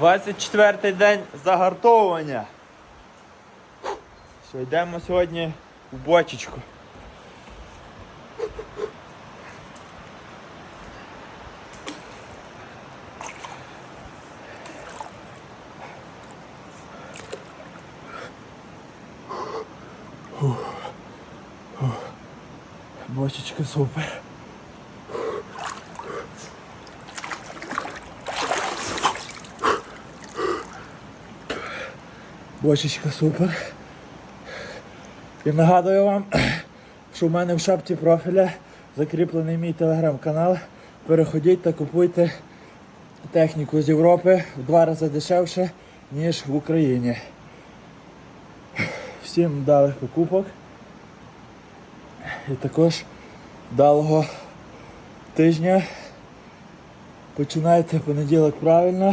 24-й день загартовування. Все, йдемо сьогодні в бочечку. Бочечка супер. Бочечка супер. І нагадую вам, що в мене в шапці профіля закріплений мій телеграм-канал. Переходіть та купуйте техніку з Європи в два рази дешевше, ніж в Україні. Всім вдалих покупок. І також вдалого тижня. Починайте понеділок правильно,